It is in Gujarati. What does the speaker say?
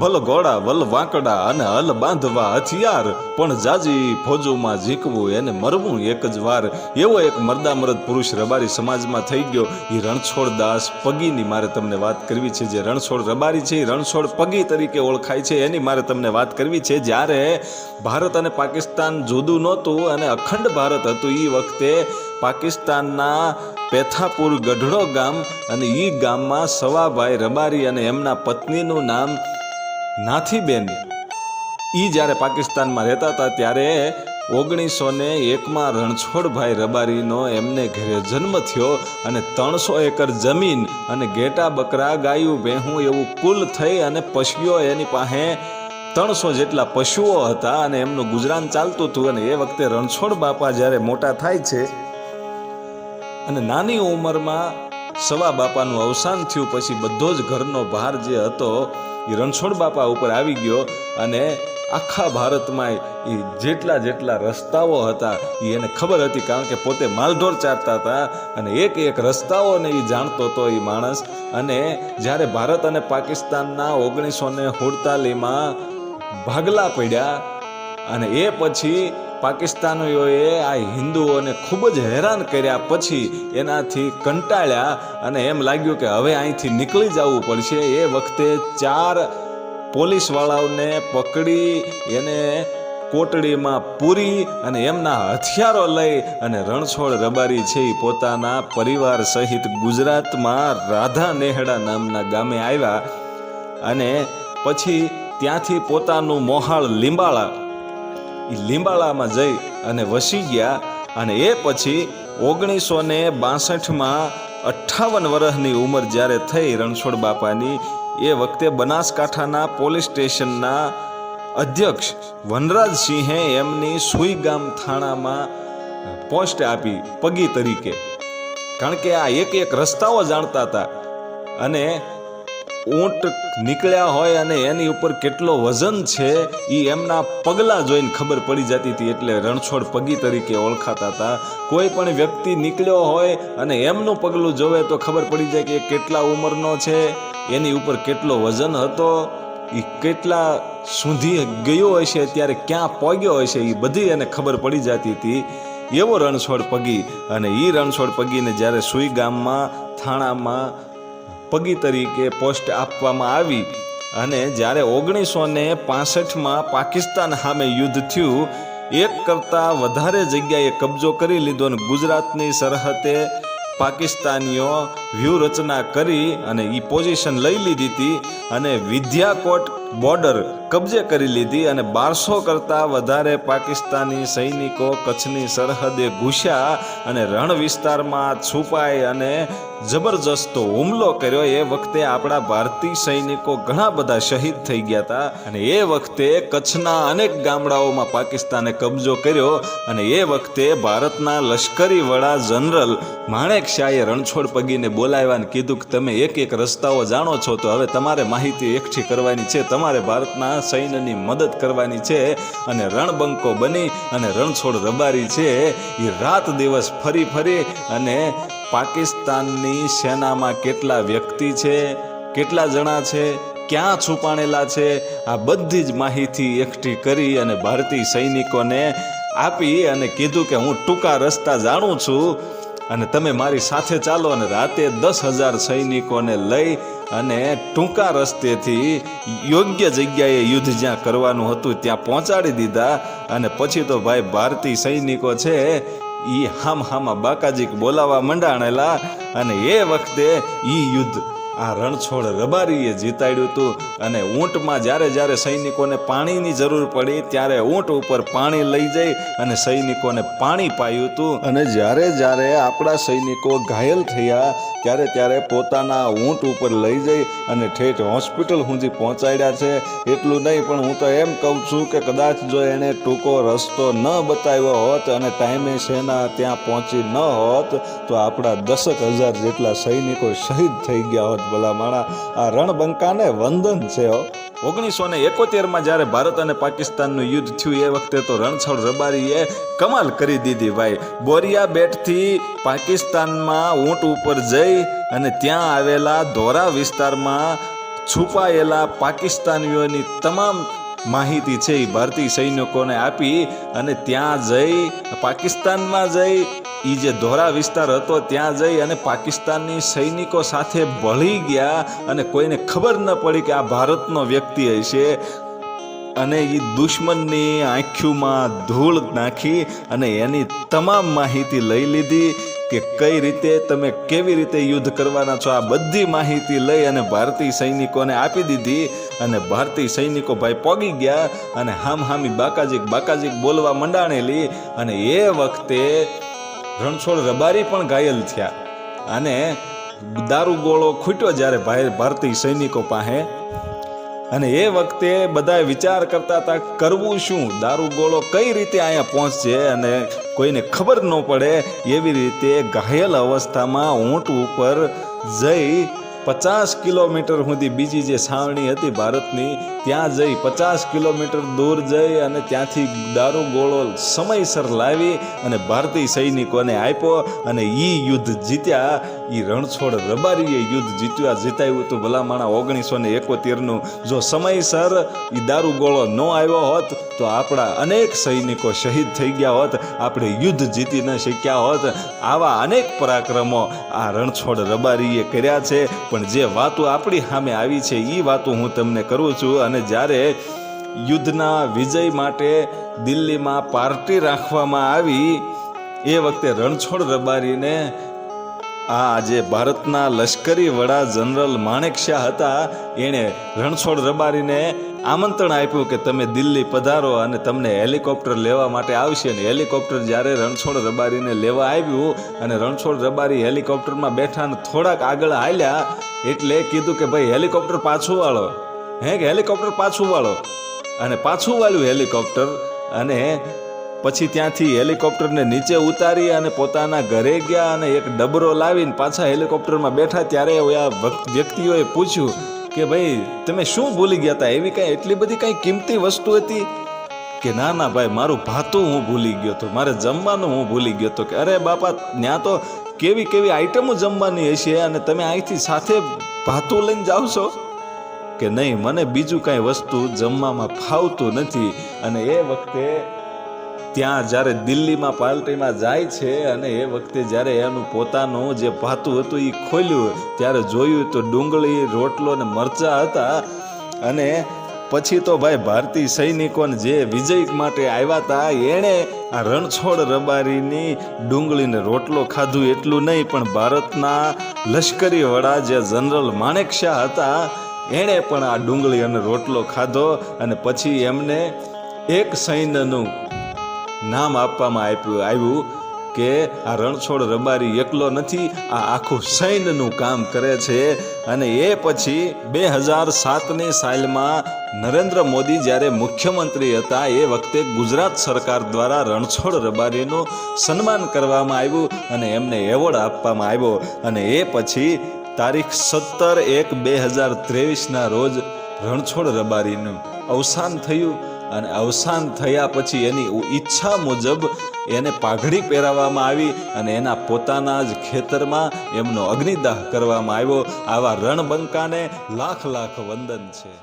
ભલ ઘોડા વલ વાંકડા અને હલ બાંધવા હથિયાર. પણ જાજી ફોજોમાં ઝીકવું એને મરવું એક જ વાર. એવો એક મર્દામરદ પુરુષ રબારી સમાજમાં થઈ ગયો. એ રણછોડ દાસ પગીની મારે તમને વાત કરવી છે. જે રણછોડ રબારી છે એ રણછોડ પગી તરીકે ઓળખાય છે. એની મારે તમને વાત કરવી છે. જ્યારે ભારત અને પાકિસ્તાન જુદું નહોતું અને અખંડ ભારત હતું એ વખતે પાકિસ્તાનના પેથાપુર ગઢડો ગામ અને એ ગામમાં સવાભાઈ રબારી અને એમના પત્નીનું નામ નાથીબેન એ જ્યારે પાકિસ્તાનમાં રહેતા હતા ત્યારે ઓગણીસો ને એકમાં રણછોડભાઈ રબારીનો એમને ઘરે જન્મ થયો અને ત્રણસો એકર જમીન અને ઘેટા બકરા ગાયું ભેહું એવું કુલ થઈ અને પશુઓ એની પાસે ત્રણસો જેટલા પશુઓ હતા અને એમનું ગુજરાન ચાલતું હતું અને એ વખતે રણછોડ બાપા જ્યારે મોટા થાય છે અને નાની ઉંમરમાં સવા બાપાનું અવસાન થયું, પછી બધો જ ઘરનો ભાર જે હતો એ રણછોડ બાપા ઉપર આવી ગયો અને આખા ભારતમાં એ જેટલા જેટલા રસ્તાઓ હતા એ એને ખબર હતી કારણ કે પોતે માલઢોર ચારતા હતા અને એક એક રસ્તાઓને એ જાણતો હતો એ માણસ. અને જ્યારે ભારત અને પાકિસ્તાનના ઓગણીસો ને સુડતાલીસમાં ભાગલા પડ્યા અને એ પછી પાકિસ્તાનીઓએ આ હિન્દુઓને ખૂબ જ હેરાન કર્યા પછી એનાથી કંટાળ્યા અને એમ લાગ્યું કે હવે અહીંથી નીકળી જવું પડશે. એ વખતે ચાર પોલીસવાળાઓને પકડી, એને કોટડીમાં પૂરી અને એમના હથિયારો લઈ અને રણછોડ રબારી છે એ પોતાના પરિવાર સહિત ગુજરાતમાં રાધા નેહડા નામના ગામે આવ્યા અને પછી ત્યાંથી પોતાનું મોહાળ લીંબાળા એ લીંબાળામાં જઈ અને વસી ગયા અને એ પછી ઓગણીસો ને બાસઠમાં અઠ્ઠાવન વર્ષની ઉંમર જ્યારે થઈ રણછોડ બાપાની, એ વખતે બનાસકાંઠાના પોલીસ સ્ટેશનના અધ્યક્ષ વનરાજસિંહે એમની સુઈગામ થાણામાં પોસ્ટ આપી પગી તરીકે. કારણ કે આ એક એક રસ્તાઓ જાણતા હતા અને ઊંટ નીકળ્યા હોય અને એની ઉપર કેટલો વજન છે એ એમના પગલાં જોઈને ખબર પડી જતી હતી એટલે રણછોડ પગી તરીકે ઓળખાતા હતા. કોઈ પણ વ્યક્તિ નીકળ્યો હોય અને એમનું પગલું જોવે તો ખબર પડી જાય કે કેટલા ઉંમરનો છે, એની ઉપર કેટલો વજન હતો એ કેટલા સુધી ગયો હશે ત્યારે ક્યાં પહોંચ્યો હશે એ બધી એને ખબર પડી જતી હતી. એવો રણછોડ પગી અને એ રણછોડ પગીને જ્યારે સુઈ ગામમાં, થાણામાં પગી તરીકે પોસ્ટ આપવામાં આવી અને જ્યારે ઓગણીસો ને પાસઠમાં પાકિસ્તાન સામે યુદ્ધ થયું, એક કરતાં વધારે જગ્યાએ કબજો કરી લીધો અને ગુજરાતની સરહદે પાકિસ્તાનીઓ વ્યૂહરચના કરી અને એ પોઝિશન લઈ લીધી હતી અને વિદ્યાકોટ બોર્ડર કબજે કરી લીધી અને બારસો કરતાં વધારે પાકિસ્તાની સૈનિકો કચ્છની સરહદે ઘૂસ્યા અને રણ વિસ્તારમાં છુપાઈ અને જબરજસ્ત હુમલો કર્યો. એ વખતે આપણા ભારતીય સૈનિકો ઘણા બધા શહીદ થઈ ગયા હતા અને એ વખતે કચ્છના અનેક ગામડાઓમાં પાકિસ્તાને કબજો કર્યો અને એ વખતે ભારતના લશ્કરી વડા જનરલ માણેક શાહે રણછોડ પગીને બોલાવ્યા અને કીધું કે તમે એક એક રસ્તાઓ જાણો છો, તો હવે તમારે માહિતી એકઠી કરવાની છે. તમારે ભારતના સૈન્યની મદદ કરવાની છે અને રણબંકો બની અને રણછોડ રબારી છે. એ રાત દિવસ ફરી ફરી અને પાકિસ્તાનની સેનામાં કેટલા વ્યક્તિ છે, કેટલા જણા છે, ક્યાં છુપાણેલા છે, આ બધી જ માહિતી એકઠી કરી અને ભારતીય સૈનિકોને આપી અને કીધું કે હું ટૂંકા રસ્તા જાણું છું અને તમે મારી સાથે ચાલો અને રાતે દસ હજાર સૈનિકોને લઈ અને ટૂંકા રસ્તેથી યોગ્ય જગ્યાએ યુદ્ધ જ્યાં કરવાનું હતું ત્યાં પહોંચાડી દીધા. અને પછી તો ભાઈ ભારતીય સૈનિકો છે એ હામ હામાં બાકાજીક બોલાવા મંડાણેલા. અને એ વખતે એ યુદ્ધ આ રણછોડ રબારીએ જીતાડ્યું હતું અને ઊંટમાં જ્યારે જ્યારે સૈનિકોને પાણીની જરૂર પડી ત્યારે ઊંટ ઉપર પાણી લઈ જઈ અને સૈનિકોને પાણી પાયું હતું. અને જ્યારે જ્યારે આપણા સૈનિકો ઘાયલ થયા ત્યારે ત્યારે પોતાના ઊંટ ઉપર લઈ જઈ અને ઠેઠ હોસ્પિટલ સુધી પહોંચાડ્યા છે. એટલું નહીં, પણ હું તો એમ કહું છું કે કદાચ જો એણે ટૂંકો રસ્તો ન બતાવ્યો હોત અને ટાઈમે સેના ત્યાં પહોંચી ન હોત, તો આપણા દસક હજાર જેટલા સૈનિકો શહીદ થઈ ગયા હોત. ભલા માણા આ રણબંકાને વંદન છે હો. ઓગણીસો ને એકોતેરમાં જ્યારે ભારત અને પાકિસ્તાનનું યુદ્ધ થયું, એ વખતે તો રણછોડ રબારીએ કમાલ કરી દીધી ભાઈ. બોરિયા બેટથી પાકિસ્તાનમાં ઊંટ ઉપર જઈ અને ત્યાં આવેલા ધોરા વિસ્તારમાં છુપાયેલા પાકિસ્તાનીઓની તમામ માહિતી છે એ ભારતીય સૈનિકોને આપી અને ત્યાં જઈ, પાકિસ્તાનમાં જઈ એ જે ધોરા વિસ્તાર હતો, ત્યાં જઈ અને પાકિસ્તાનની સૈનિકો સાથે ભળી ગયા અને કોઈને ખબર ન પડી કે આ ભારતનો વ્યક્તિ હશે. અને એ દુશ્મનની આંખ્યુમાં ધૂળ નાખી અને એની તમામ માહિતી લઈ લીધી કે કઈ રીતે તમે કેવી રીતે યુદ્ધ કરવાના છો. આ બધી માહિતી લઈ અને ભારતીય સૈનિકોને આપી દીધી અને ભારતીય સૈનિકો ભાઈ પોગી ગયા અને હામ હામી બાકાજીક બાકાજીક બોલવા મંડાણેલી અને એ વખતે રણછોડ રબારી પણ ઘાયલ થયા. અને દારૂગોળો ખૂટ્યો જ્યારે ભારતીય સૈનિકો પાસે. અને એ વખતે બધા વિચાર કરતા હતા, કરવું શું? દારૂગોળો કઈ રીતે અહીંયા પહોંચશે? અને કોઈને ખબર ન પડે એવી રીતે ઘાયલ અવસ્થામાં ઊંટ ઉપર જઈ પચાસ કિલોમીટર સુધી બીજી જે છાવણી હતી ભારતની ત્યાં જઈ પચાસ કિલોમીટર દૂર જઈ અને ત્યાંથી દારૂ ગોળો સમયસર લાવી અને ભારતીય સૈનિકોને આપ્યો અને એ યુદ્ધ જીત્યા. એ રણછોડ રબારીએ યુદ્ધ જીત્યા. જીતાયું હતું ભલામણા ઓગણીસો ને એકોતેરનું. જો સમયસર એ દારૂ ગોળો ન આવ્યો હોત, તો આપણા અનેક સૈનિકો શહીદ થઈ ગયા હોત. આપણે યુદ્ધ જીતી ન શક્યા હોત. આવા અનેક પરાક્રમો આ રણછોડ રબારીએ કર્યા છે. પણ જે વાતો આપણી સામે આવી છે એ વાતો હું તમને કરું છું અને જ્યારે યુદ્ધના વિજય માટે દિલ્હીમાં પાર્ટી રાખવામાં આવી, એ વખતે રણછોડ રબારીને આ જે ભારતના લશ્કરી વડા જનરલ માણેક શાહ હતા. એણે રણછોડ રબારીને આમંત્રણ આપ્યું કે તમે દિલ્હી પધારો અને તમને હેલિકોપ્ટર લેવા માટે આવશે. અને હેલિકોપ્ટર જ્યારે રણછોડ રબારીને લેવા આવ્યું અને રણછોડ રબારી હેલિકોપ્ટરમાં બેઠા ને થોડાક આગળ હાલ્યા, એટલે કીધું કે ભાઈ, હેલિકોપ્ટર પાછું વાળો. હે કે હેલિકોપ્ટર પાછું વાળો. અને પાછું વાળ્યું હેલિકોપ્ટર અને પછી ત્યાંથી હેલિકોપ્ટરને નીચે ઉતારી અને પોતાના ઘરે ગયા અને એક ડબરો લાવીને પાછા હેલિકોપ્ટરમાં બેઠા. ત્યારે આ વ્યક્તિઓએ પૂછ્યું કે ભાઈ, તમે શું ભૂલી ગયા હતા એવી કાંઈ એટલી બધી કાંઈ કિંમતી વસ્તુ હતી? કે ના ના ભાઈ, મારું ભાતું હું ભૂલી ગયો હતો. મારે જમવાનું હું ભૂલી ગયો હતો. કે અરે બાપા, ત્યાં તો કેવી કેવી આઈટમો જમવાની હશે અને તમે અહીંથી સાથે ભાતું લઈને જાઓ છો? કે નહીં, મને બીજું કાંઈ વસ્તુ જમવામાં ફાવતું નથી. અને એ વખતે ત્યાં જ્યારે દિલ્હીમાં પાર્ટીમાં જાય છે અને એ વખતે જ્યારે એનું પોતાનું જે ભાતું હતું એ ખોલ્યું, ત્યારે જોયું તો ડુંગળી, રોટલો ને મરચા હતા. અને પછી તો ભાઈ ભારતીય સૈનિકોને જે વિજય માટે આવ્યા હતા, એણે આ રણછોડ રબારીની ડુંગળીને રોટલો ખાધું એટલું નહીં, પણ ભારતના લશ્કરી વડા જે જનરલ માણેક શાહ હતા એણે પણ આ ડુંગળી અને રોટલો ખાધો અને પછી એમને એક સૈન્યનું નામ આપવામાં આપ્યું, આવ્યું કે આ રણછોડ રબારી એકલો નથી, આ આખું સૈન્યનું કામ કરે છે અને એ પછી બે હજાર સાતની સાલમાં નરેન્દ્ર મોદી જ્યારે મુખ્યમંત્રી હતા, એ વખતે ગુજરાત સરકાર દ્વારા રણછોડ રબારીનું સન્માન કરવામાં આવ્યું અને એમને એવોર્ડ આપવામાં આવ્યો અને એ પછી તારીખ સત્તર એક બે હજાર ત્રેવીસના રોજ રણછોડ રબારીનું અવસાન થયું અને અવસાન થયા પછી એની ઈચ્છા મુજબ એને પાઘડી પહેરાવવામાં આવી અને એના પોતાના જ ખેતરમાં એમનો અગ્નિદાહ કરવામાં આવ્યો. આવા રણબંકાને લાખ લાખ વંદન છે.